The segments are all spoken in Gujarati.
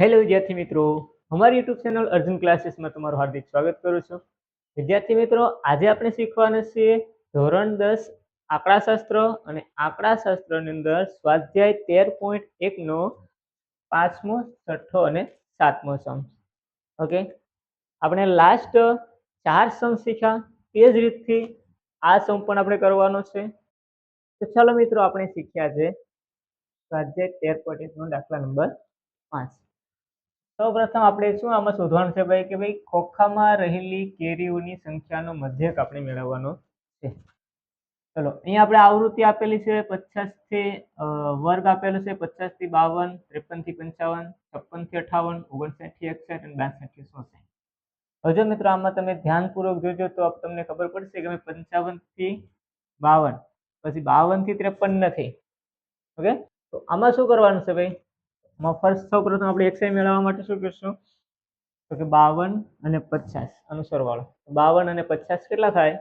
હેલો વિદ્યાર્થી મિત્રો. અમારી યુટ્યુબ ચેનલ અર્જુન ક્લાસીસમાં તમારું હાર્દિક સ્વાગત કરું છું. વિદ્યાર્થી મિત્રો, આજે આપણે શીખવાના છીએ ધોરણ દસ, આંકડાશાસ્ત્ર અને આંકડાશાસ્ત્રની અંદર સ્વાધ્યાય તેર પોઈન્ટ એકનો પાંચમો, છઠ્ઠો અને સાતમો સમ ઓકે આપણે લાસ્ટ ચાર સમ શીખ્યા. તે જ રીતથી આ સમ પણ આપણે કરવાનો છે. તો ચાલો મિત્રો, આપણે શીખ્યા છે સ્વાધ્યાય તેર પોઈન્ટ એકનો દાખલા નંબર પાંચ. સૌપ્રથમ આપણે શું આમાં શોધવાનું છે ભાઈ? કે ભાઈ, ખોખામાં રહેલી કેરીઓની સંખ્યાનો મધ્યક આપણે મેળવવાનો છે. ચલો, અહીંયા આપણે આવૃત્તિ આપેલી છે પચાસથી વર્ગ આપેલો છે પચાસથી બાવન, ત્રેપનથી પંચાવન, છપ્પનથી અઠાવન, ઓગણસાઠથી એકસઠ અને બાસઠથી ચોસઠ હવે મિત્રો આમાં તમે ધ્યાનપૂર્વક જોજો તો તમને ખબર પડશે કે ભાઈ પંચાવનથી બાવન, પછી બાવનથી ત્રેપન નથી. ઓકે? તો આમાં શું કરવાનું છે ભાઈ? માં ફર્સ્ટ સૌ પ્રથમ આપણે એક્સાઈ મેળવવા માટે શું કરશું? તો કે બાવન અને પચાસ અનુસરવાળો બાવન અને પચાસ કેટલા થાય?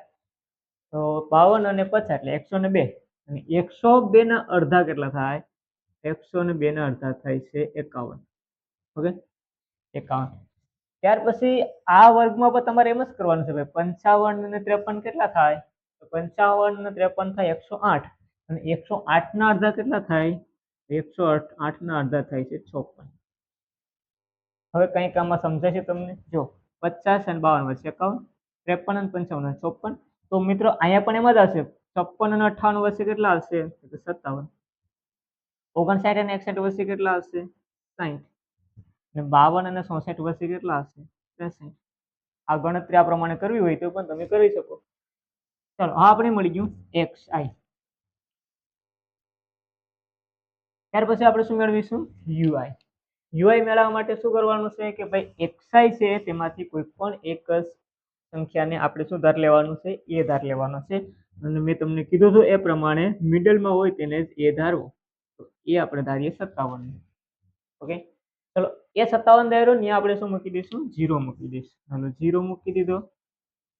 તો બાવન અને પચાસ એટલે એકસો ને બે. અને એકસો બે ના અડધા કેટલા થાય? એકસો ને બે ના અડધા થાય છે એકાવન. ઓકે? એકાવન. ત્યાર પછી આ વર્ગમાં પણ તમારે એમ જ કરવાનું છે ભાઈ, પંચાવન અને ત્રેપન કેટલા થાય? તો પંચાવન અને ત્રેપન થાય એકસો આઠ. અને એકસો આઠ ના અડધા કેટલા થાય? એકસો આઠ, આઠના અડધા થાય છે ચોપન હવે કંઈક આમાં સમજાય છે તમને? જો, પચાસ અને બાવન વચ્ચે એકાવન, ત્રેપન અને પંચાવન અને તો મિત્રો, અહીંયા પણ એમ જ આવશે. છપ્પન અને અઠ્ઠાવન વચ્ચે કેટલા આવશે? સત્તાવન. ઓગણસાઠ અને એકસઠ વચ્ચે કેટલા આવશે? સાઠ અને બાવન અને ચોસઠ વચ્ચે કેટલા આવશે? ત્રેસઠ. આ ગણતરી આ પ્રમાણે કરવી હોય તો પણ તમે કરી શકો. ચાલો, આ આપણે મળી ગયું. X I. ત્યાર પછી આપણે શું મેળવીશું? યુઆઈ યુઆઈ મેળવવા માટે શું કરવાનું છે કે ભાઈ એક્સાઈ છે તેમાંથી કોઈ પણ એક સંખ્યાને આપણે શું ધાર લેવાનું છે એ ધાર લેવાનો છે. અને મેં તમને કીધું હતું એ પ્રમાણે મિડલમાં હોય તેને જ એ ધારવો. તો એ આપણે ધારીએ સત્તાવન. ઓકે? ચલો, એ સત્તાવન ધાર્યો ને આપણે શું મૂકી દઈશું? જીરો મૂકી દઈશું. અને જીરો મૂકી દીધો.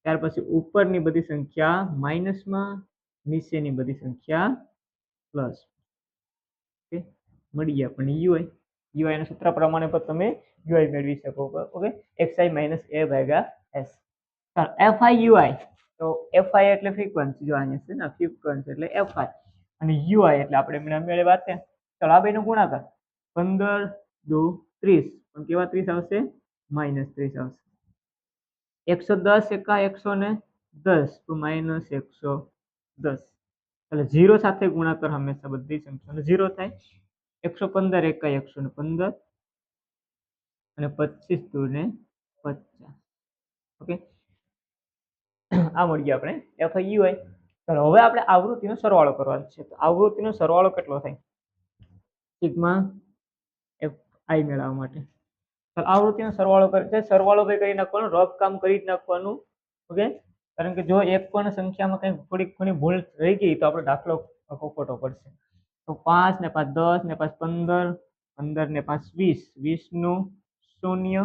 ત્યાર પછી ઉપરની બધી સંખ્યા માઇનસમાં નીચેની બધી સંખ્યા પ્લસ મળી ગયા પણ યુઆઈ યુઆઈના સૂત્ર પ્રમાણે પણ તમે યુઆઈ મેળવી શકો. ઓકે? એક્સઆઈ માઇનસ એ ભાગ્યા એસ ચાલો એફઆઈ યુઆઈ તો એફઆઈ એટલે ફ્રીક્વન્સી જો અહીંયા છે ને ફ્રીક્વન્સી એટલે એફઆઈ અને યુઆઈ એટલે આપણે હમણાં મેળવ્યા છે ચાલો, આ બેનો ગુણાકાર. પંદર, દો, ત્રીસ. પણ કેવા ત્રીસ આવશે? માઇનસ ત્રીસ આવશે. એકસો દસ એકા એકસો ને દસ, તો માઇનસ એકસો દસ. એટલે ઝીરો સાથે ગુણાકાર હંમેશા બધી સંખ્યાનો ઝીરો થાય. એકસો પંદર એકા એકસો ને પંદર અને પચીસ દૂર ને પચાસ. ઓકે? આ મળી ગયા આપણે એફ આઈ યુ આઈ ચાલો, હવે આપણે આવૃત્તિનો સરવાળો કરવાનો છે. તો આવૃત્તિનો સરવાળો કેટલો થાય? સિગ્મા એફ આઈ મેળવવા માટે. ચાલો, આવૃત્તિનો સરવાળો કરે છે સરવાળો ભાઈ કરી નાખવાનો, રફ કામ કરી જ નાખવાનું. ઓકે? કારણ કે જો એક પણ સંખ્યામાં કંઈ થોડીક ઘણી ભૂલ રહી ગઈ તો આપણે દાખલો ખોટો પડશે. તો પાંચ ને પાંચ દસ ને પાંચ પંદર પંદર ને પાંચ વીસ. વીસનું શૂન્ય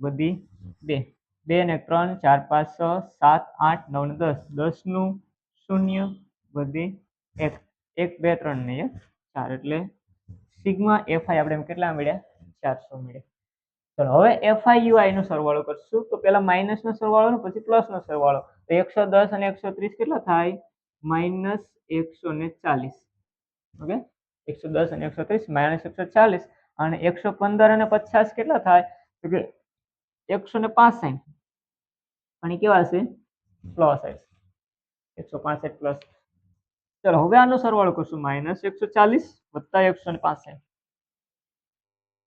બધી બે. બે ને ત્રણ, ચાર, પાંચ, છ, સાત, આઠ, નવ ને દસ. દસનું શૂન્ય બધી એક. એક, બે, ત્રણ ને એક, ચાર. એટલે સિગ્મા એફઆઈ આપણે એમ કેટલા મળ્યા? ચારસો મળ્યા. ચલો, હવે એફઆઈ યુઆઈ નો સરવાળો કરશું. તો પેલા માઇનસ નો સરવાળો ને પછી પ્લસ નો સરવાળો. તો એકસો દસ અને એકસો ત્રીસ કેટલા થાય? માઇનસ એકસો ને ચાલીસ. ઓકે? એકસો દસ અને એકસો ત્રીસ માઇનસ એકસો ચાલીસ અને એકસો પંદર અને પચાસ કેટલા થાય? તો કે એકસો ને પાસઠ. અને કેવા હશે? પ્લસ હશે. એકસો પાસઠ પ્લસ. ચલો, હવે આનો સરવાળો કરશું. માઇનસ એકસો ચાલીસ વત્તા એકસો ને પાસઠ.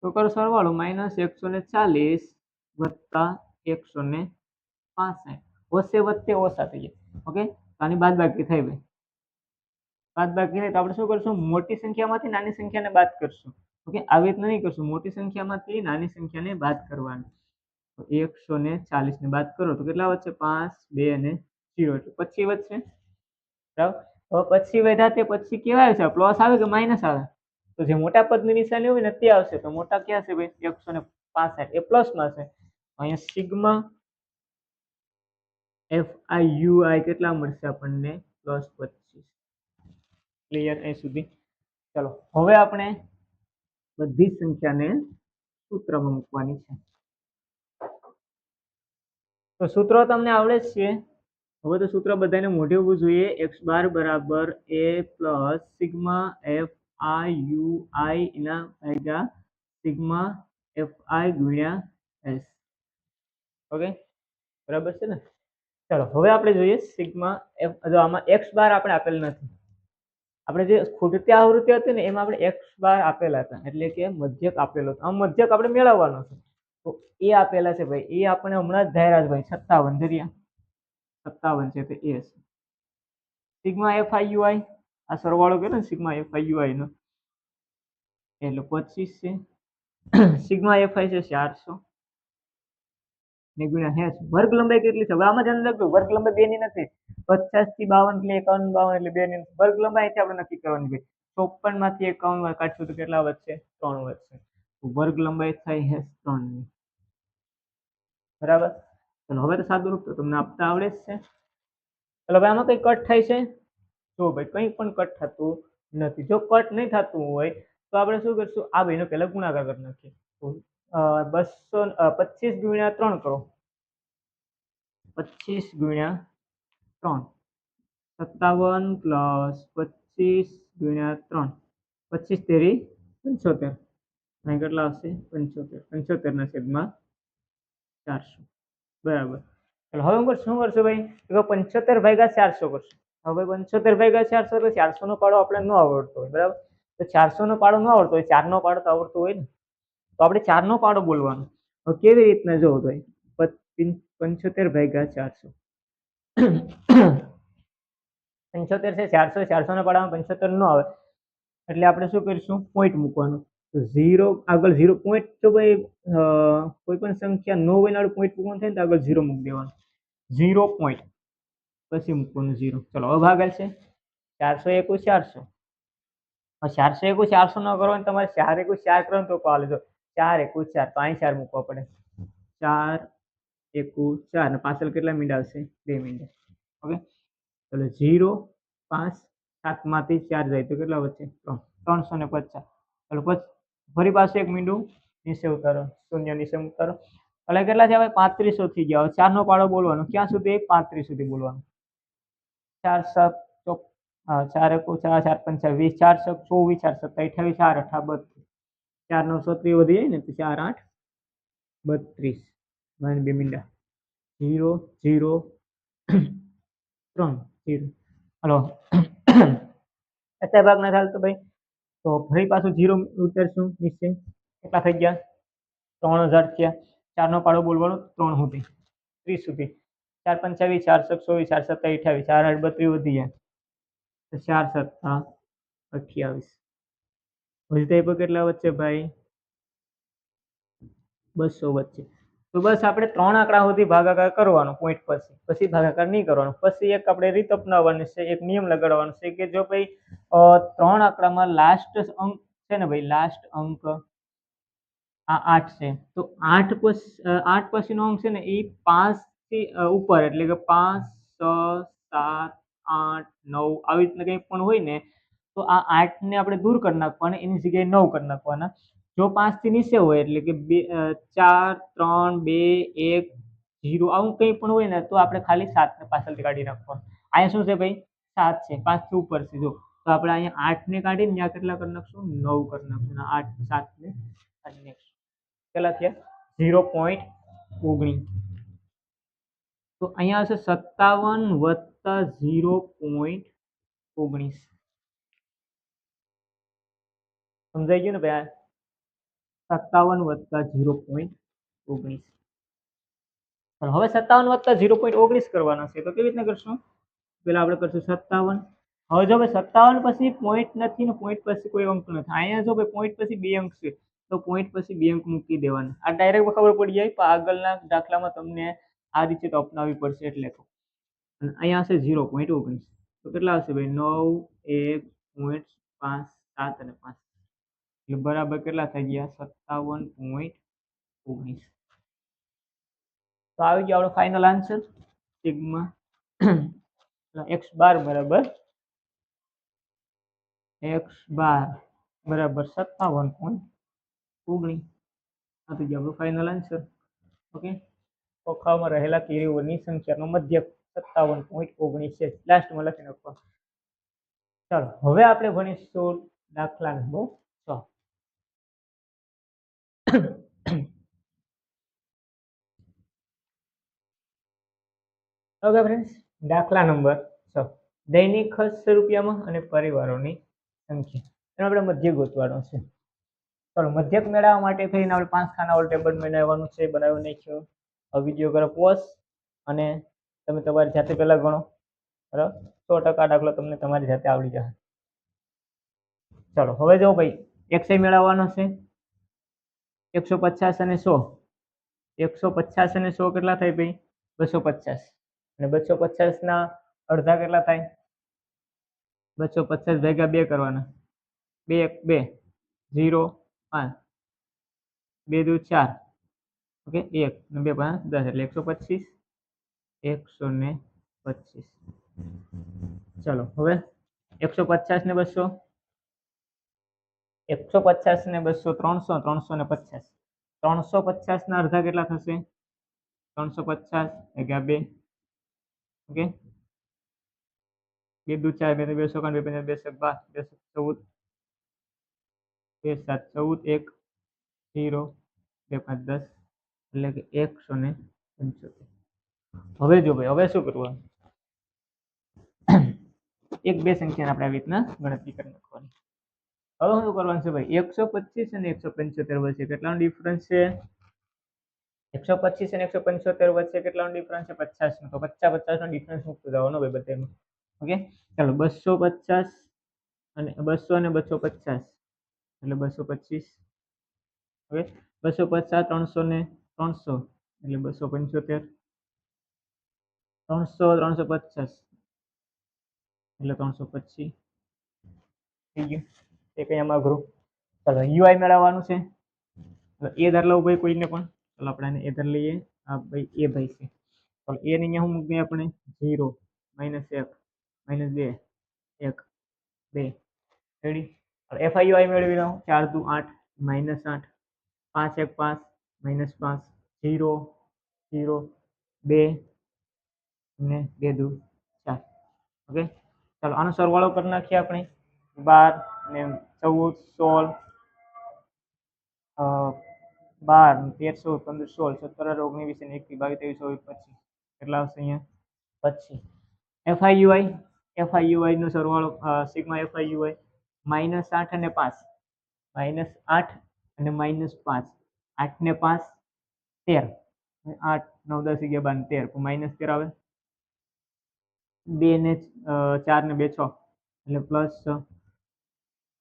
તો કરો સરવાળો. માઇનસ એકસો ને ચાલીસ વત્તા એકસો ને પાસઠ. ઓછે વત્તે ઓછા થઈ જાય. ઓકે? આની બાદ બાકી થઈ ભાઈ બાદ બાકી થાય તો આપણે શું કરશું? મોટી સંખ્યામાંથી નાની સંખ્યાને બાદ કરશું. ઓકે? આવી રીતના નહીં કરશું. મોટી સંખ્યામાંથી નાની સંખ્યાને બાદ કરવાની. તો એકસો ને ચાલીસ ને બાદ કરો તો કેટલા વચ્ચે પાંચ, બે અને જીરો એટલે પછી વચ્ચે બરાબર? હવે પછી વધ્યા તે પછી કેવા આવે છે? પ્લસ આવે કે માઇનસ આવે? તો જે મોટા પદની નિશાની હોય ને તે આવશે. તો મોટા ક્યાં છે ભાઈ? એકસો ને પાસઠ. એ પ્લસમાં છે. અહીંયા sigma F I U I કેટલા મળશે આપણને? પ્લસ ક્લિયર એ સુધી. ચલો, હવે આપણે બધી સંખ્યાને સૂત્રમાં મૂકવાની છે. તો સૂત્રો તમને આવડે જ છે. હવે તો સૂત્ર બધાને મોઢે હોવું જોઈએ. એક્સ બાર બરાબર A plus sigma F I U I એના ભાગ્યા સિગ્મા એફ આઈ ગુણ્યા એસ. ઓકે? બરાબર છે ને? ચાલો, હવે આપણે જોઈએ સિગ્મા એફ આમાં એક્સ બાર આપણે આપેલ નથી. આપણે જે ખૂટતી આવૃત્તિ હતી ને, એમાં આપણે એક્સ બાર આપેલા હતા. એટલે કે મધ્યક આપેલો હતો. આ મધ્યક આપણે મેળવવાનો છે. તો એ આપેલા છે ભાઈ. એ આપણે હમણાં જ ધાર્યા છે ભાઈ. સત્તાવન જરિયા સત્તાવન છે તો એ છે sigma F I U I આ સરવાળો કહે ને sigma F I U I એટલે પચીસ છે. સિગ્મા એફ આઈ છે ચારસો. ને ગુણ્યા હેસ વર્ગ લંબાઈ કેટલી છે? હવે આમાં ધ્યાન રાખજો, વર્ગ લંબાઈ બે ની નથી. પચાસથી બાવન એટલે એકાવન, બાવન એટલે બે ની વર્ગ લંબાઈ છે આપણે નક્કી કરવાની છે. ચોપનમાંથી એકાવન કાઢશું તો કેટલા વધશે? ત્રણ વધશે. વર્ગ લંબાઈ થાય હેસ ત્રણની બરાબર? ચલો, હવે તો સાદું રૂપ તો તમને આપતા આવડે જ છે. ચલો, હવે આમાં કઈ કટ થાય છે? જો ભાઈ, કંઈ પણ કટ થતું નથી. જો કટ નહીં થતું હોય, તો આપણે શું કરશું? આ ભાઈનો પહેલા ગુણાકાર કરી નાખીએ. બસો પચીસ ગુણ્યા ત્રણ કરો. પચીસ ગુણ્યા ત્રણ. સત્તાવન પ્લસ પચીસ ગુણ્યા ત્રણ. પચીસ તેરી પંચોતેર. અહીં કેટલા આવશે? પંચોતેર. પંચોતેરના છેદમાં ચારસો. બરાબર. એટલે હવે હું કરશું શું કરશું ભાઈ? તો પંચોતેર ભાગ્યા ચારસો કરશું. હવે પંચોતેર ભાગ્યા ચારસો એટલે ચારસો નો પાડો આપણે ન આવડતો હોય. બરાબર? તો ચારસો પાડો ન આવડતો હોય. ચાર નો પાડો તો આવડતો હોય ને. તો આપણે ચારનો પાડો બોલવાનો. હવે કેવી રીતના જોવો તો પંચોતેર ભાગ્યા ચારસો. પંચોતેર છે ચારસો ચારસો ના પાડામાં પંચોતેર નો આવે. એટલે આપણે શું કરીશું? પોઈન્ટ મૂકવાનું. તો ઝીરો આગળ ઝીરો પોઈન્ટ તો ભાઈ કોઈ પણ સંખ્યા નો હોય પોઈન્ટ મૂકવાનું થાય ને તો આગળ ઝીરો મૂકી દેવાનું. ઝીરો પોઈન્ટ પછી મૂકવાનું ઝીરો ચલો, હવે ભાગલ છે ચારસો એકું ચારસો. ચારસો એકું ચારસો ન કરવાનું તમારે ચાર એકું ચાર કરવાનું તો પાલે જો ચાર એકુ ચાર, તો અહીં ચાર મૂકવા પડે. ચાર એકુ ચાર ને પાછળ કેટલા મિનિટ આવશે? બે મિનિટ ઓકે એટલે ઝીરો પાંચ, સાતમાંથી ચાર જાય, તો કેટલા વચ્ચે ત્રણ. ત્રણસો ને પચાસ. એટલે પછી ફરી પાછું એક મીંડું નીચે ઉતારો. શૂન્ય નીચે ઉતારો. એટલે કેટલા છે હવે પાંત્રીસો થઈ ગયા. હવે ચારનો પાડો બોલવાનો. ક્યાં સુધી? પાંત્રીસ સુધી બોલવાનું. ચાર સાત ચાર એકુ ચાર ચાર પંચા વીસ, ચાર સક ચોવીસ, ચાર સત્તા અઠાવીસ ચાર અઠા બત્રીસ. ચાર નવસો ત્રીસ વધી જાય ને તો ચાર આઠ, બત્રીસ. વન બે મિંડા. ઝીરો જીરો ત્રણ. જીરો હલો. અત્યારે ભાગ ના થાય તો ભાઈ, તો ફરી પાછું જીરો ઉતરશું નિશ્ચય કેટલા થઈ ગયા? ત્રણ હજાર થયા. ચારનો પાડો બોલવાનો, ત્રણ સુધી. ત્રીસ સુધી. ચાર પંચાવીસ ચાર ચોવીસ, ચાર સત્તા અઠ્યાવીસ, ચાર આઠ, બત્રીસ વધી તો ચાર સત્તા અઠ્યાવીસ. હજી પર કેટલા વચ્ચે ભાઈ? બસો વચ્ચે. તો બસ આપણે ત્રણ આંકડા સુધી ભાગાકાર કરવાનો પોઈન્ટ પછી. પછી ભાગાકાર નહીં કરવાનો. પછી એક આપણે રીત અપનાવવાની છે, એક નિયમ લગાડવાનો છે કે જો ભાઈ ત્રણ આંકડામાં લાસ્ટ અંક છે ને ભાઈ લાસ્ટ અંક આ આઠ છે. તો આઠ પછી આઠ પછીનો અંક છે ને એ પાંચથી ઉપર. એટલે કે પાંચ, છ, સાત, આઠ, નવ આવી રીતના કંઈ પણ હોય ને તો આ આઠને આપણે દૂર કરી નાખવાના, એની જગ્યાએ નવ કરી નાખવાના. જો પાંચથી નીચે હોય, એટલે કે બે ચાર, ત્રણ, બે, એક, જીરો, આવું કંઈ પણ હોય ને, તો આપણે ખાલી સાતને પાછળથી કાઢી નાખવાનું. અહીંયા શું છે ભાઈ? સાત છે, પાંચથી ઉપર છે, જો. તો આપણે અહીંયા આઠને કાઢીને ત્યાં કેટલા કરી નાખશું? નવ કરી નાખશું આઠ, સાતને કાઢી નાખશું. કેટલા થયા? ઝીરો પોઈન્ટ ઓગણીસ. તો અહીંયા હશે સત્તાવન વત્તા ઝીરો પોઈન્ટ ઓગણીસ. સમજાઈ ગયું ને ભાઈ? સત્તાવન વત્તા ઝીરો પોઈન્ટ ઓગણીસ. હવે સત્તાવન વત્તા ઝીરો પોઈન્ટ ઓગણીસ કરવાના છે, તો કેવી રીતના કરશું? પેલા આપણે કરશું સત્તાવન. હવે જો ભાઈ સત્તાવન પછી પોઈન્ટ નથી ને પોઈન્ટ પછી કોઈ અંક નથી. અહીંયા જો પોઈન્ટ પછી બે અંક છે, તો પોઈન્ટ પછી બે અંક મૂકી દેવાના. આ ડાયરેક્ટ ખબર પડી જાય, પણ આગળના દાખલામાં તમને આ રીતે તો અપનાવવી પડશે એટલે તો. અને અહીંયા હશે ઝીરો પોઈન્ટ ઓગણીસ. તો કેટલા હશે ભાઈ? નવ, એક, પોઈન્ટ પાંચ, સાત અને પાંચ. એટલે બરાબર કેટલા થઈ ગયા? સત્તાવન પોઈન્ટ ઓગણીસ. તો આવી ગયો આપણો final answer sigma. X bar બરાબર. એક્સ બાર બરાબર સત્તાવન પોઈન્ટ ઓગણીસ. આ તો આપણું ફાઇનલ આન્સર ઓકે ખોખામાં રહેલા કેરીઓની સંખ્યાનો મધ્યક સત્તાવન પોઈન્ટ ઓગણીસ છે. લાસ્ટમાં લખી નાખવા ચાલો હવે આપણે ભણીશું દાખલા નંબર છ ઓકે ફ્રેન્ડ્સ દાખલા નંબર છ. દૈનિક ખર્ચ રૂપિયામાં અને પરિવારોની સંખ્યા. એનો આપણે મધ્ય ગોતવાનો છે. ચાલો, મધ્યક મેળવવા માટે ફરીને આપણે પાંચ ખાનાવાળું ટેબલ મેળવવાનું છે. બનાવી નાખ્યો. હવે વીડિયો કરો પોસ અને તમે તમારી જાતે પહેલાં ગણો. બરાબર? સો ટકા દાખલો તમને તમારી જાતે આવડી જશે. ચાલો, હવે જો ભાઈ એક્સઆઈ મેળવવાનો છે. એકસો પચાસ અને સો. એકસો પચાસ અને સો કેટલા થાય ભાઈ? બસો પચાસ. અને બસો પચાસના અડધા કેટલા થાય? બસો પચાસ ભેગા બે કરવાના. બે એક, બે. ઝીરો, પાંચ. બે દુ ચાર. ઓકે, એક ને બે પાંચ, દસ. એટલે એકસો પચીસ. એકસો ને પચીસ. ચલો, હવે એકસો પચાસ ને બસો. એકસો પચાસ ને બસો, ત્રણસો ત્રણસો ને પચાસ. ત્રણસો પચાસ ના અડધા કેટલા થશે? ત્રણસો પચાસ ભેગા બે. ઓકે? બે દુ ચાર, બે બે સો બે પંદર બે સો બાર, બે સો ચૌદ. બે સાત, ચૌદ, એક જીરો બે પાંચ, દસ, એટલે કે એકસો ને પંચોતેર. હવે જો ભાઈ, હવે શું કરવું? એક બે સંખ્યાને આપણે આવી રીતના ગણતરી કરી નાખવાની. હવે શું કરવાનું છે ભાઈ? એકસો પચીસ અને એકસો પંચોતેર વચ્ચે કેટલાનો ડિફરન્સ છે? એકસો પચીસ અને એકસો પંચોતેર વચ્ચે કેટલાનો ડિફરન્સ છે? પચાસ નો તો પચાસ પચાસ નો ડિફરન્સ મૂકતો જવાનો ભાઈ બધામાં ઓકે? ચાલો, બસો પચાસ અને બસો અને બસો પચાસ. એટલે બસો પચીસ. ઓકે? બસો પચાસ ત્રણસો ને ત્રણસો. એટલે બસો પંચોતેર. ત્રણસો ત્રણસો પચાસ. એટલે ત્રણસો પચીસ. થઈ ગયું. એ કંઈ એમાં અઘરું ચાલો યુઆઈ મેળવવાનું છે. એ ધાર લઉં ભાઈ કોઈને પણ. ચાલો, આપણે એને એ ધાર લઈએ. આ ભાઈ એ ભાઈ છે. ચાલો એ ને અહીંયા શું મૂકી આપણે? ઝીરો માઇનસ એક માઇનસ બે, એક, બે. રેડી એફઆઈ યુઆઈ મેળવી લઉં. ચાર દુ આઠ માઇનસ આઠ. પાંચ એક પાંચ માઇનસ પાંચ. ઝીરો ઝીરો બે ને બે દુ ચાર. ઓકે ચાલો, આનો સરવાળો કરી નાખીએ આપણે. બાર ને ચૌદ, સોળ બાર તેરસો પંદર, સોળ, સત્તર ઓગણીસ, વીસ, એકવીસ, બાવીસ, ત્રેવીસ, ચોવીસ, પચીસ. કેટલા આવશે અહીંયા? પચીસ. એફઆઈયુઆઈ એફઆઈ યુઆઈ નો સરવાળો સિગ્મા એફઆઈયુઆઈ માઇનસ આઠ અને પાંચ. માઇનસ આઠ અને માઇનસ પાંચ. આઠ ને પાંચ, તેર. આઠ, નવ, દસ, અગિયાર, બાર તેર. માઇનસ તેર આવે? બે ને ચાર ને બે, છ. એટલે પ્લસ છ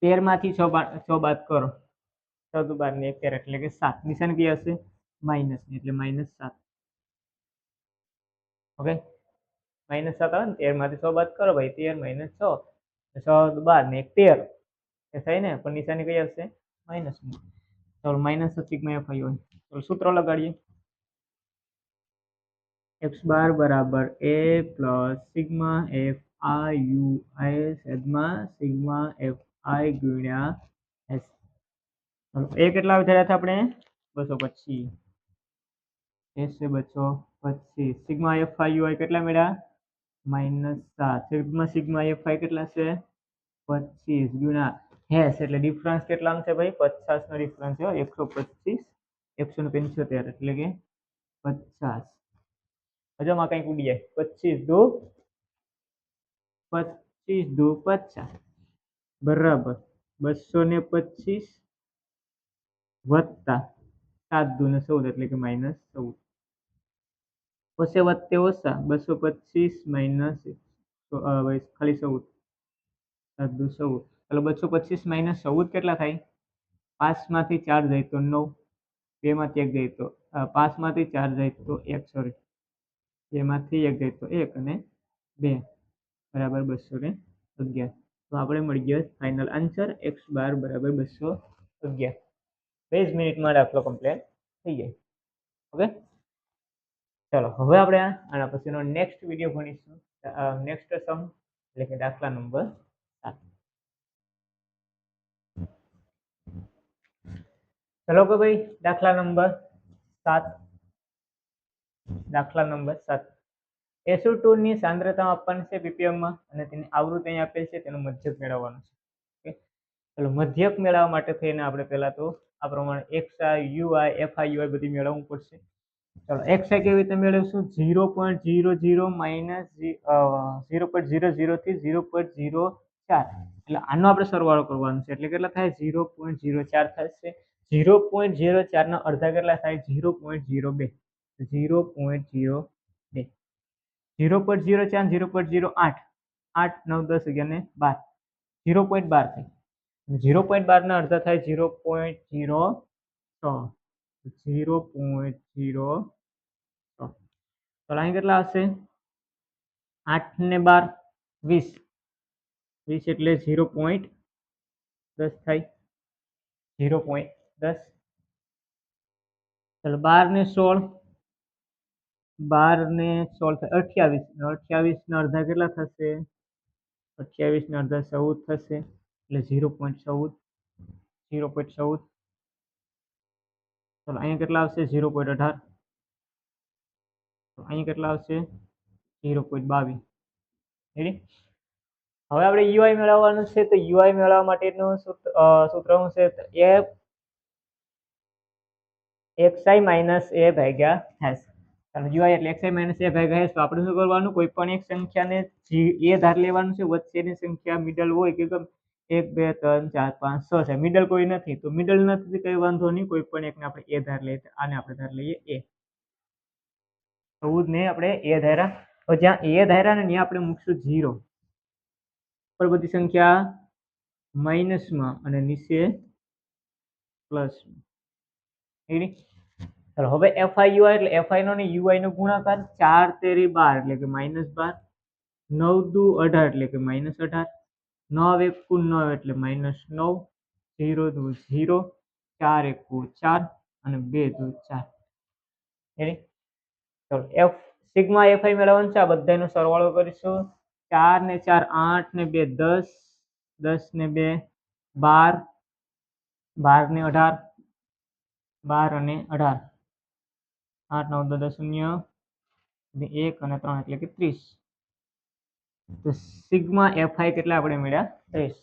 તેરમાંથી છ બાદ છ બાદ કરો. છ દુ બાર ને એક તેર એટલે કે સાત. નિશાન કઈ હશે? માઇનસ એટલે માઇનસ સાત. ઓકે? માઇનસ સાત આવે ને, તેરમાંથી છ બાદ કરો ભાઈ. તેર માઇનસ છ છ દુ બાર ને એક તેર. એ થાય ને? પણ નિશાની કઈ હશે? માઇનસ ચાલો માઇનસ સિગ્મા એફ આઈ હોય. ચાલો, સૂત્ર લગાડીએ. એક્સ બાર બરાબર a plus sigma f i u i છેદમાં સિગ્મા એફ આઈ ગુણ્યા એસ. એ કેટલા વિચાર્યા હતા આપણે? બસો પચીસ. એસ છે બસો પચીસ. Sigma f i u i કેટલા મળ્યા? માઇનસ સાત. સિગ્મા સિગ્મા એફ આઈ કેટલા છે? પચીસ ગુણ્યા હેસ એટલે ડિફરન્સ કેટલાનો છે ભાઈ? પચાસ નો ડિફરન્સ છે એકસો પચીસ. એકસો ને પંચોતેર, એટલે કે પચાસ. હજુમાં કંઈક ઉડી જાય. પચીસ દો પચીસ દો પચાસ. બરાબર. બસો ને પચીસ વત્તા સાત દુ ને ચૌદ એટલે કે માઇનસ ચૌદ. ઓછે વત્તે ઓછા બસો પચીસ માઇનસ ખાલી ચૌદ. સાત દુ ચૌદ. એટલે બસો પચીસ માઇનસ ચૌદ કેટલા થાય? પાંચમાંથી ચાર જાય તો નવ. બેમાંથી એક જાય તો પાંચમાંથી ચાર જાય તો એક સોરી બેમાંથી એક જાય તો એક અને બે. બરાબર બસો ને અગિયાર. તો આપણે મળી ગયો ફાઇનલ આન્સર એક્સ બાર બરાબર બસો અગિયાર. વીસ મિનિટમાં દાખલો કમ્પ્લીટ થઈ જાય. ઓકે ચાલો, હવે આપણે આના પછીનો નેક્સ્ટ વીડિયો ભણીશું. નેક્સ્ટ સમ એટલે કે દાખલા નંબર સાત. ચલો કે ભાઈ, દાખલા નંબર સાત. દાખલા નંબર સાત. એસુ ટુની સાંદ્રતા આપવાની છે ppm માં અને તેની આવૃત્તિ અહીં આપેલ છે, તેનું મધ્યક મેળવવાનું છે. ઓકે? ચલો, મધ્યક મેળવવા માટે થઈને આપણે પહેલા તો આ પ્રમાણે x i u i f i u i બધી મેળવવું પડશે. ચલો, એક્સ આઈ કેવી રીતે મેળવશું? Zero point zero zero minus zero point zero zero થી ઝીરો પોઈન્ટ ઝીરો ચાર. એટલે આનો આપણે સરવાળો કરવાનો છે. એટલે કેટલા થાય? ઝીરો પોઈન્ટ ઝીરો ચાર થશે ઝીરો પોઈન્ટ ઝીરો ચારના અડધા કેટલા થાય? ઝીરો પોઈન્ટ ઝીરો બે. Zero point zero zero point zero ચાર, ઝીરો પોઈન્ટ ઝીરો આઠ આઠ, નવ, દસ, અગિયાર ને બાર. ઝીરો પોઈન્ટ બાર થાય. ઝીરો પોઈન્ટ બારના અડધા થાય ઝીરો પોઈન્ટ ઝીરો છ. ઝીરો પોઈન્ટ ઝીરો છ. તો અહીં કેટલા હશે? આઠ ને બાર, વીસ. વીસ એટલે ઝીરો પોઈન્ટ દસ થાય. ઝીરો પોઈન્ટ દસ. ચાલો બાર ને સોળ. બાર ને સોળ થાય અઠ્યાવીસ અઠ્યાવીસના અડધા કેટલા થશે? અઠ્યાવીસના અડધા ચૌદ થશે, એટલે ઝીરો પોઈન્ટ ચૌદ, ઝીરો પોઈન્ટ ચૌદ. ચલો, અહીંયા કેટલા આવશે? ઝીરો પોઈન્ટ અઢાર. અહીંયા કેટલા આવશે? ઝીરો પોઈન્ટ બાવીસ. રેડી હવે આપણે યુઆઈ મેળવવાનું છે, તો યુઆઈ મેળવવા માટેનું સૂત્ર શું છે એફ એક્સઆઈ માઇનસ એ ભાગ્યા હેસ ચાલો યુઆઈ એટલે એક્સઆઈ માઇનસ એ ભાગ્યા હેસ તો આપણે શું કરવાનું? કોઈ પણ એક સંખ્યાને જી- એ ધાર લેવાનું છે, વચ્ચેની સંખ્યા મિડલ હોય કે એક, બે, ત્રણ, ચાર, પાંચ, છ છે. મિડલ કોઈ નથી. તો મિડલ નથી, કઈ વાંધો નહીં. કોઈ પણ એકને આપણે એ ધાર લઈએ આને આપણે ધાર લઈએ એ ચૌદ ને આપણે એ ધારા તો જ્યાં એ ધાર્યા ને ત્યાં આપણે મૂકશું જીરો પર બધી સંખ્યા માઇનસમાં અને નીચે પ્લસ રેડી ચાલો હવે એફઆઈ યુઆઈ એટલે એફઆઈ નો ને યુઆઈ નો ગુણાકાર ચાર તેરી બાર એટલે કે માઇનસ બાર. નવ દુ અઢાર એટલે કે માઇનસ અઢાર. નવ એકુ નવ એટલે માઇનસ નવ. ઝીરો દુ ઝીરો. ચાર એકુ ચાર. અને બે દુ ચાર. ચલો એફ સિગ્મા એફઆઈ મેળવવાનું છે. આ બધાનો સરવાળો કરીશું. ચાર ને ચાર આઠ ને બે દસ. દસ ને બે બાર. બાર ને અઢાર. બાર અને અઢાર. આઠ, નવ, દસ શૂન્ય એક અને ત્રણ એટલે કે ત્રીસ. તો સિગ્મા એફઆઈ કેટલા આપણે મળ્યા? ત્રીસ.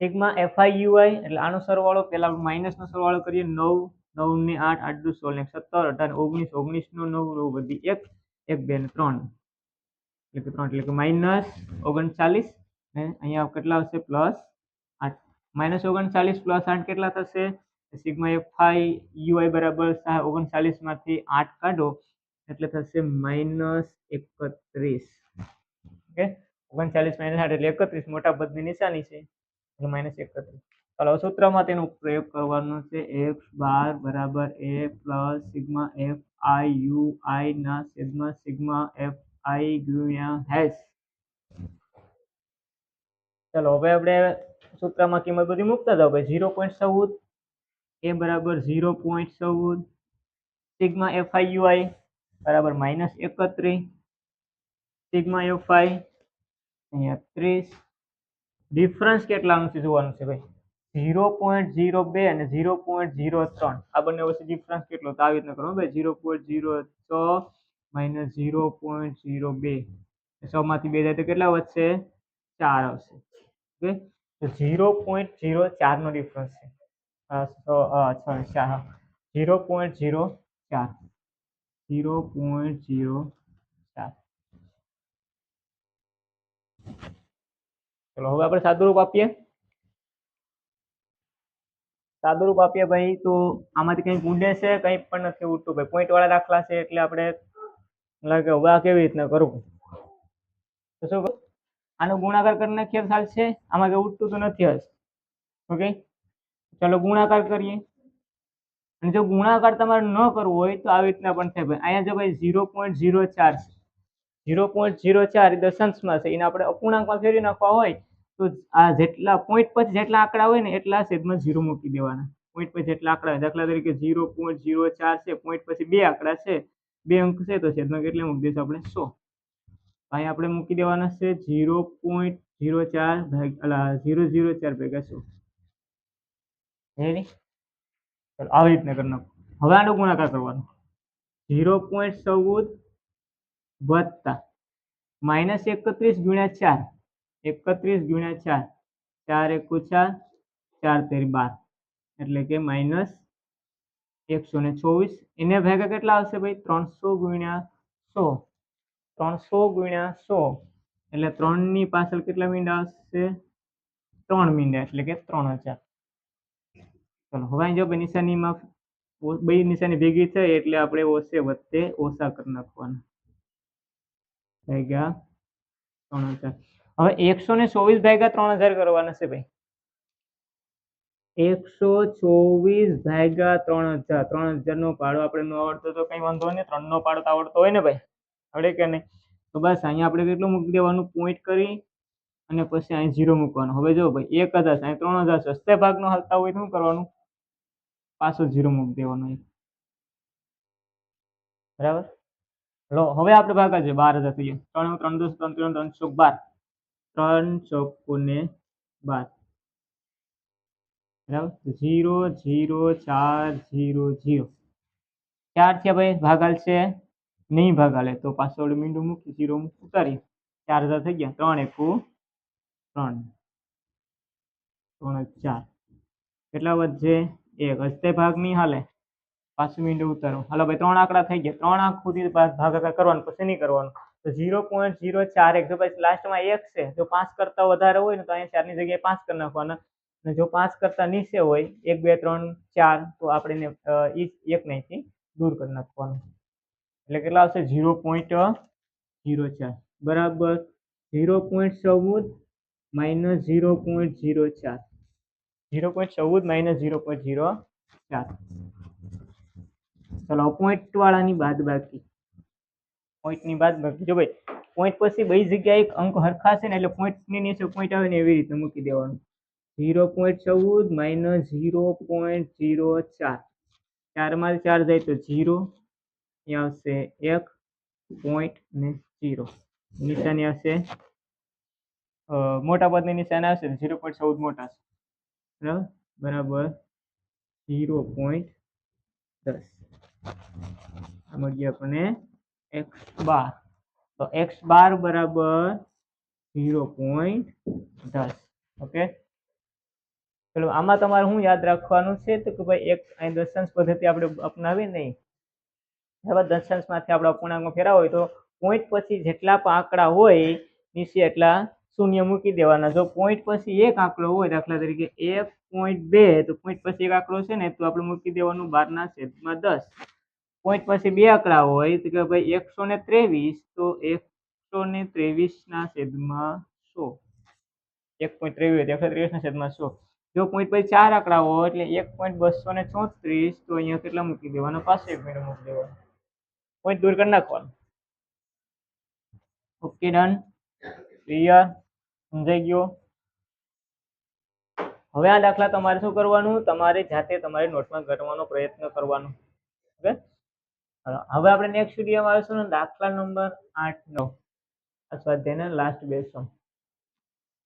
સિગ્મા એફઆઈ યુઆઈ એટલે આનો સરવાળો પહેલા માઇનસ નો સરવાળો કરીએ. નવ નવ ને આઠ આઠ દુ સોળ ને સત્તર, અઢાર, ઓગણીસ ઓગણીસ નો નવ નવ, બધી એક એક, બે ને ત્રણ. એટલે કે ત્રણ, એટલે કે માઇનસ ઓગણચાલીસ. ને અહીંયા કેટલા આવશે? પ્લસ આઠ. માઇનસ ઓગણચાલીસ પ્લસ આઠ કેટલા થશે? સિગ્મા એફઆઈ યુઆઈ બરાબર ઓગણચાલીસમાંથી આઠ કાઢો, એટલે થશે માઇનસ એકત્રીસ. ઓકે? ઓગણચાલીસ માઇનસ આઠ એટલે એકત્રીસ, મોટા પદની નિશાની છે. એટલે માઇનસ એકત્રીસ. ચાલો સૂત્રમાં તેનો પ્રયોગ કરવાનો છે. એક્સ બાર બરાબર a plus sigma f i u i ના સિગ્મા સિગ્મા એફ આઈ ગુણ્યા હેસ ચાલો, હવે આપણે સૂત્રમાં કિંમત બધી મૂકતા જાઓ. ભાઈ ઝીરો પોઈન્ટ ચૌદ એ બરાબર ઝીરો પોઈન્ટ ચૌદ sigma f i u i બરાબર માઇનસ એકત્રીસ સિગ્મા એફ આઈ અહીંયા ત્રીસ. ડિફરન્સ કેટલાનું છે જોવાનું છે ભાઈ? ઝીરો પોઈન્ટ ઝીરો બે અને ઝીરો પોઈન્ટ ઝીરો ત્રણ. આ બંને વચ્ચે ડિફરન્સ કેટલો? તો આવી રીતના કરો ભાઈ ઝીરો પોઈન્ટ ઝીરો છ માઇનસ ઝીરો પોઈન્ટ ઝીરો બે. છ માંથી બે જાય તો કેટલા વધશે? ચાર આવશે. ઓકે? તો ઝીરો પોઈન્ટ ઝીરો ચારનો ડિફરન્સ છે. ઝીરો પોઈન્ટ ઝીરો ચાર. ઝીરો પોઈન્ટ ઝીરો ચાર. ચલો, હવે આપણે સાદુરૂપ આપીએ. સાદુરૂપ આપીએ ભાઈ, તો આમાંથી કંઈક ગુંડે છે, કંઈ પણ નથી ઉઠતું ભાઈ. પોઈન્ટ વાળા દાખલા છે, એટલે આપણે લાગે હવે આ કેવી રીતના કરવું? તો શું આનો ગુણાકાર કરી નાખીએ તો ચાલશે. આમાં કંઈ ઉઠતું તો નથી હશે ઓકે? ચલો ગુણાકાર કરીએ. અને જો ગુણાકાર તમારે ન કરવો હોય તો આવી રીતના પણ થાય. ભાઈ, અહીંયા જો ભાઈ ઝીરો પોઈન્ટ ઝીરો ચાર ઝીરો પોઈન્ટ ઝીરો ચાર દશાંશમાં છે. એને આપણે અપૂર્ણાંકમાં ફેરવી નાખવા હોય તો આ જેટલા પોઈન્ટ પછી જેટલા આંકડા હોય ને એટલા છેદમાં ઝીરો મૂકી દેવાના. પોઈન્ટ પછી જેટલા આંકડા હોય, દાખલા તરીકે ઝીરો પોઈન્ટ ઝીરો ચાર છે પોઈન્ટ પછી બે આંકડા છે, બે અંક છે તો છેદમાં કેટલા મૂકી દઈશું આપણે? સો. અહીં આપણે મૂકી દેવાના છે ઝીરો પોઈન્ટ ઝીરો ચાર ઝીરો ઝીરો ચાર ભેગા સો. રેડી આવી રીતના કરી નાખો. હવે આનો ગુણાકાર કરવાનો. ઝીરો પોઈન્ટ ચૌદ વત્તા માઇનસ એકત્રીસ ગુણ્યા ચાર. એકત્રીસ ગુણ્યા ચાર. ચાર એકુ ચાર ચાર તેરી બાર. એટલે કે માઇનસ એકસો ને ચોવીસ. એને ભેગા કેટલા આવશે ભાઈ? ત્રણસો ગુણ્યા સો. ત્રણસો ગુણ્યા સો. એટલે ત્રણની પાછળ કેટલા મીંડા આવશે? ત્રણ મીંડા, એટલે કે ત્રણ હજાર. ચલો હવે જો બે નિશાનીમાં બે નિશાની ભેગી થઈ એટલે આપણે ઓછે વચ્ચે ઓછા કરી નાખવાના. થઈ ગયા? ત્રણ હજાર. હવે એકસો ને ચોવીસ ભાગ્યા ત્રણ હજાર કરવાના છે ભાઈ. એકસો ચોવીસ ભાગ્યા ત્રણ હજાર. ત્રણ હજાર નો પાડો આપણે ન આવડતો તો કઈ વાંધો નહીં. ત્રણ નો પાડો તો આવડતો હોય ને ભાઈ. આવડે કે નહીં? તો બસ અહીંયા આપણે કેટલું મૂકી દેવાનું? પોઈન્ટ કરી અને પછી અહીં ઝીરો મૂકવાનું. હવે જો ભાઈ, એક હજાર અહીં ત્રણ હજાર સસ્તે ભાગનો હાલતા હોય શું કરવાનું? પાછો જીરો મૂકી દેવાનો અહીં. બરાબર? લો, હવે આપણે ભાગા છે બાર હજાર થઈ ગયા. ત્રણ ત્રણ, દસ, ત્રણ ત્રણ ત્રણ, ચોક, બાર. ત્રણ ચોક્કુ ને બાર. બરાબર? જીરો જીરો ચાર જીરો જીરો ચાર થયા ભાઈ, ભાગાલ છે. નહીં ભાગાલે, તો પાછળ મીંડું મૂકી જીરો ઉતારી ચાર હજાર થઈ ગયા. ત્રણ એકુ, ત્રણ. ત્રણ ચાર. કેટલા વધશે? એક હસ્તે ભાગ નહીં હાલે. પાછું મીંડું ઉતારો. હાલો ભાઈ, ત્રણ આંકડા થઈ ગયા. ત્રણ આંક સુધી ભાગાકાર કરવાનું, પછી નહીં કરવાનું. તો ઝીરો પોઈન્ટ ઝીરો ચાર એક. જો પછી લાસ્ટમાં એક છે, જો પાંચ કરતા વધારે હોય ને તો અહીંયા ચારની જગ્યાએ પાંચ કરી નાખવાના. અને જો પાંચ કરતા નીચે હોય, એક, બે, ત્રણ, ચાર, તો આપણે એને એક નહીંથી દૂર કરી નાખવાનું. એટલે કેટલા આવશે? ઝીરો પોઈન્ટ ઝીરો ચાર. બરાબર. ઝીરો પોઈન્ટ ચૌદ માઇનસ ઝીરો પોઈન્ટ ઝીરો ચાર. ઝીરો પોઈન્ટ ચૌદ માઇનસ ઝીરો પોઈન્ટ ઝીરો ચાર. ચલો પોઈન્ટ વાળાની બાદ બાકી. પોઈન્ટની બાદ બાકી. જો ભાઈ પોઈન્ટ પછી બધી જગ્યાએ એક અંક હરખા છે ને એટલે પોઈન્ટની નીચે પોઈન્ટ આવે ને એવી રીતે મૂકી દેવાનું. ઝીરો પોઈન્ટ ચૌદ માઇનસ ઝીરો પોઈન્ટ ઝીરો ચાર. ચારમાં ચાર જાય તો ઝીરો. અહીંયા આવશે એક પોઈન્ટ ને ઝીરો. નિશાની આવશે અ, મોટા પદની નિશાની આવશે ઝીરો પોઈન્ટ ચૌદ મોટા છે. બરાબર. ઝીરો પોઈન્ટ દસ. મળી આપણને એક્સ બાર. તો એક્સ બાર બરાબર ઝીરો પોઈન્ટ દસ. ઓકે? ચલો આમાં તમારે શું યાદ રાખવાનું છે તો કે ભાઈ એક અહીં દશાંશ પદ્ધતિ આપણે અપનાવી નહીં. બરાબર? દશાંશમાંથી આપણે અપૂર્ણાંકમાં ફેરવા હોય તો પોઈન્ટ પછી જેટલા પણ આંકડા હોય નીચે એટલા શૂન્ય મૂકી દેવાના. જો પોઈન્ટ પછી એક આંકડો હોય દાખલા તરીકે એક પોઈન્ટ બે, તો પોઈન્ટ પછી એક આંકડો છે ને, તો આપણે મૂકી દેવાનું બારના છેદમાં દસ. પોઈન્ટ પછી બે આંકડા હોય, તો કે ભાઈ એકસો ને ત્રેવીસ, તો એકસો ને ત્રેવીસના છેદમાં સો. એક પોઈન્ટ ત્રેવીસ એકસો ત્રેવીસના છેદમાં સો. જો પોઈન્ટ પછી ચાર આંકડા હોય, એટલે એક પોઈન્ટ બસો ને ચોત્રીસ, તો અહીંયા કેટલા મૂકી દેવાના? પાસે એક મિનિટ મૂકી દેવાનું. પોઈન્ટ દૂર કરી નાખવાનું. ઓકે ડન ક્લિયર સમજાઈ ગયો? હવે આ દાખલા તમારે શું કરવાનું? તમારે જાતે તમારી નોટમાં ઘટવાનો પ્રયત્ન કરવાનો. ઓકે? હવે આપણે નેક્સ્ટ વિડીયોમાં આવીશું દાખલા નંબર આઠ નો અથવા સ્વાધ્યાયના લાસ્ટ બે સમ